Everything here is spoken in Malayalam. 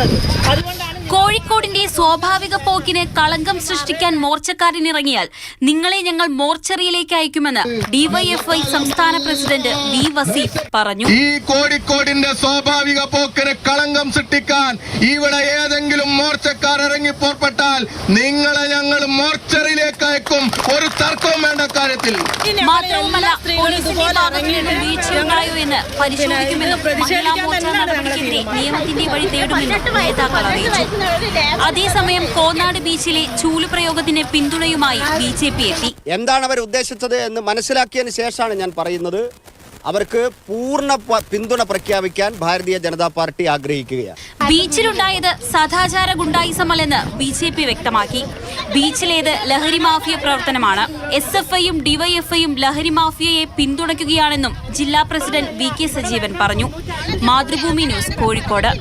ചെയ്യുന്നത് അതുകൊണ്ടാണ് കോഴിക്കോടിന്റെ സ്വാഭാവിക പോക്കിന് കളങ്കം സൃഷ്ടിക്കാൻ മോർച്ചക്കാരനിറങ്ങിയാൽ നിങ്ങളെ ഞങ്ങൾ മോർച്ചറിയിലേക്ക് അയക്കുമെന്ന് ഡിവൈഎഫ്ഐ സംസ്ഥാന പ്രസിഡന്റ് വി വസീഫ് പറഞ്ഞു. ഈ കോഴിക്കോടിന്റെ സ്വാഭാവിക പോക്കിന് കളങ്കം സൃഷ്ടിക്കാൻ ഇവിടെ ഏതെങ്കിലും മോർച്ചക്കാർ ഇറങ്ങി പുറപ്പെട്ടാൽ നിങ്ങളെ ഞങ്ങൾ മോർച്ചറിയിലേക്ക് അയക്കും. ഒരു തർക്കവും വേണ്ട കാര്യത്തിൽ. മാത്രവുമല്ല പോലീസിന്റെ ഭാഗത്തു നിന്നും വീഴ്ചയുണ്ടായോ എന്ന് പരിശോധിക്കുമെന്നും മഹിളാ മോർച്ച നടപടിക്കെതിരെ നിയമത്തിന്റെ വഴി തേടുമെന്നും നേതാക്കൾ അറിയിച്ചു. അതേസമയം കോന്നാട് ബീച്ചിലെ ചൂലുപ്രയോഗത്തിന് പിന്തുണയുമായി ബി ജെ പി എത്തി. എന്താണ് അവർ ഉദ്ദേശിച്ചത് എന്ന് മനസ്സിലാക്കിയതിന് ശേഷമാണ് ഞാൻ പറയുന്നത്. അവർക്ക് പൂർണ പിന്തുണ പ്രഖ്യാപിക്കാൻ ഭാരതീയ ജനതാ പാർട്ടി ആഗ്രഹിക്കുകയാണ്. ബീച്ചിലുണ്ടായത് സദാചാര ഗുണ്ടായിസമല്ലെന്ന് ബി ജെ പി വ്യക്തമാക്കി. ബീച്ചിലേത് ലഹരി മാഫിയ പ്രവർത്തനമാണ്. എസ് എഫ് ഐയും ഡിവൈഎഫ്ഐയും ലഹരി മാഫിയയെ പിന്തുണയ്ക്കുകയാണെന്നും ജില്ലാ പ്രസിഡന്റ് വി കെ സജീവൻ പറഞ്ഞു. മാതൃഭൂമി ന്യൂസ് കോഴിക്കോട്.